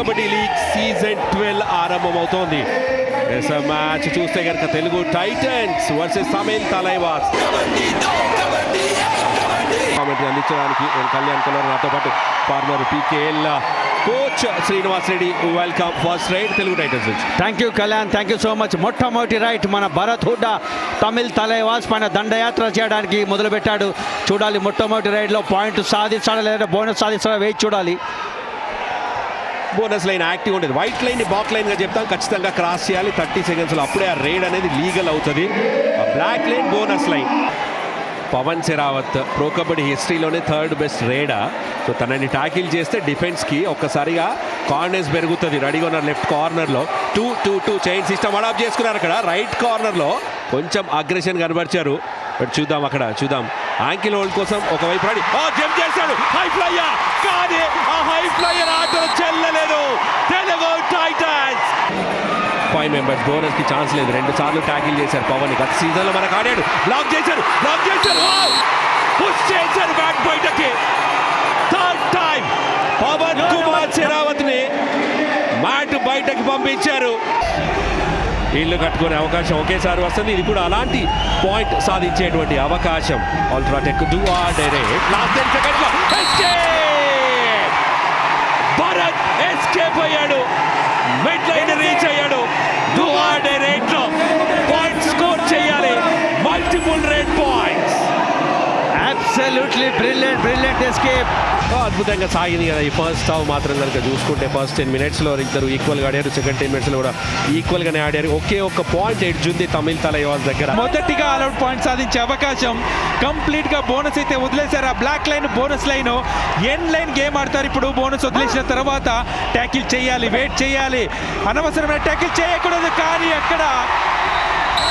Kabaddi league season twelve ఆరంభమవుతోంది. Match చూస్తే కనుక Telugu titans versus Tamil Thalaivas commentary అందించడానికి నేను కళ్యాణ్ కలర్ నాతో పాటు former PKL coach Srinivas Reddy welcome first raid Telugu titans నుంచి. Thank you Kalyan. Thank you so much మొట్టమొదటి రైట్ మన భరత్ హుడ్డా తమిళ్ తలైవాస్ పైన దండయాత్ర చేయడానికి మొదలుపెట్టాడు. చూడాలి మొట్టమొదటి రైడ్లో పాయింట్ సాధించాడా లేదా బోనస్ సాధించాడా వేచి చూడాలి. బోనస్ లైన్ యాక్టివ్ ఉండేది. వైట్ లైన్ బాక్ లైన్గా చెప్తాం. ఖచ్చితంగా క్రాస్ చేయాలి. థర్టీ సెకండ్స్లో అప్పుడే ఆ రేడ్ అనేది లీగల్ అవుతుంది. Black line bonus line Pawan Sehrawat pro kabaddi హిస్టరీలోనే third best raider so తనని ట్యాకిల్ చేస్తే డిఫెన్స్కి ఒక్కసారిగా కార్నర్స్ పెరుగుతుంది. రెడీగా ఉన్నారు లెఫ్ట్ కార్నర్లో two two two chain system adapt చేసుకున్నారు అక్కడ. రైట్ కార్నర్లో కొంచెం అగ్రెషన్ కనబరిచారు. బట్ చూద్దాం అక్కడ చూద్దాం. యాంకిల్ హోల్డ్ కోసం ఒకవైపు ఆడి. జంప్ చేశాడు. హై ఫ్లైయర్ కానీ ఆ హై ఫ్లైయర్ ఆటో చెల్లలేదు. తెలుగు టైటన్స్ ఫైవ్ మెంబర్స్ బోనస్కి ఛాన్స్ లేదు. రెండు సార్లు ట్యాకిల్ చేశారు పవన్. గత సీజన్లో మనకు ఆడాడు. బ్లాక్ చేశారు బ్లాక్ చేశారు పుష్ చేశారు బ్యాట్ బయటకి. థర్డ్ టైం పవన్ కుమార్ శరావత్ని మ్యాట్ బయటకి పంపించారు. ఇల్లు కట్టుకునే అవకాశం ఒకేసారి వస్తుంది. ఇది కూడా అలాంటి పాయింట్ సాధించేటువంటి అవకాశం. UltraTech do die raid last ten seconds Bharat escape అయ్యాడు మిడ్ లైన్ రీచ్ అయ్యాడు. డు ఆర్ డైరెక్ట్లో పాయింట్ స్కోర్ చేయాలి. Multiple raid point absolutely brilliant brilliant escape అద్భుతంగా సాగింది కదా ఈ ఫస్ట్ హాఫ్ మాత్రం కనుక చూసుకుంటే ఫస్ట్ టెన్ మినిట్స్లో ఇద్దరు ఈక్వల్గా ఆడారు. సెకండ్ టెన్ మినిట్స్లో కూడా ఈక్వల్గానే ఆడారు. ఒకే ఒక్క పాయింట్ ఎడ్జ్ ఉంది తమిళ తలైవాస్ దగ్గర. మొదటిగా ఆల్అౌట్ పాయింట్ సాధించే అవకాశం. కంప్లీట్గా బోనస్ అయితే వదిలేశారు. ఆ black line bonus line end line game ఆడతారు. ఇప్పుడు బోనస్ వదిలేసిన తర్వాత ట్యాకిల్ చేయాలి వెయిట్ చేయాలి. అనవసరమైన ట్యాకిల్ చేయకూడదు. కానీ అక్కడ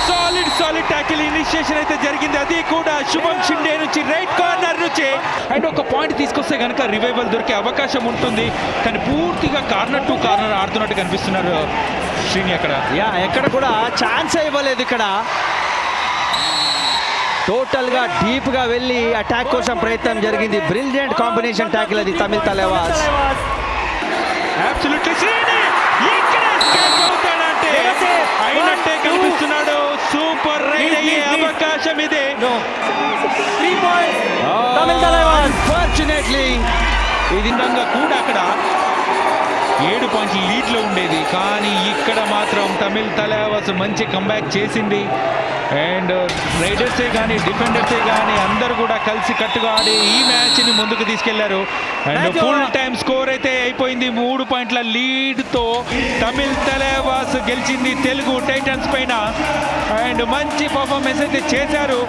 సాలిడ్ సాలిడ్ ట్యాకిల్ ఇనిషియేషన్ అయితే జరిగింది. అది కూడా శుభం షిండే నుంచి రైట్ కార్నర్ నుంచి. అండ్ ఒక పాయింట్ తీసుకొస్తే కనుక రివైవల్ దొరికే అవకాశం ఉంటుంది. కానీ పూర్తిగా కార్నర్ టు కార్నర్ ఆడుతున్నట్టు కనిపిస్తున్నారు శ్రీని అక్కడ. యా ఎక్కడ కూడా ఛాన్స్ ఇవ్వలేదు ఇక్కడ. టోటల్గా డీప్గా వెళ్ళి అటాక్ కోసం ప్రయత్నం జరిగింది. బ్రిలియంట్ కాంబినేషన్ ట్యాకిల్ అది తమిళ తలైవాస్ అయినట్టే అయ్యే అవకాశం ఇది అన్ఫార్చునేట్లీ ఇది విధంగా కూడా అక్కడ ఏడు పాయింట్ల లీడ్లో ఉండేది. కానీ ఇక్కడ మాత్రం తమిళ్ తలవాస్ మంచి కంబ్యాక్ చేసింది. అండ్ రైడర్సే కానీ డిఫెండర్సే కానీ అందరూ కూడా కలిసి కట్టుగా ఆడి ఈ మ్యాచ్ని ముందుకు తీసుకెళ్ళారు. అండ్. ఫుల్ టైం స్కోర్ అయితే అయిపోయింది. మూడు పాయింట్ల లీడ్తో తమిళ్ తలవాస్ గెలిచింది తెలుగు టైటన్స్ పైన. అండ్ మంచి పర్ఫార్మెన్స్ అయితే చేశారు.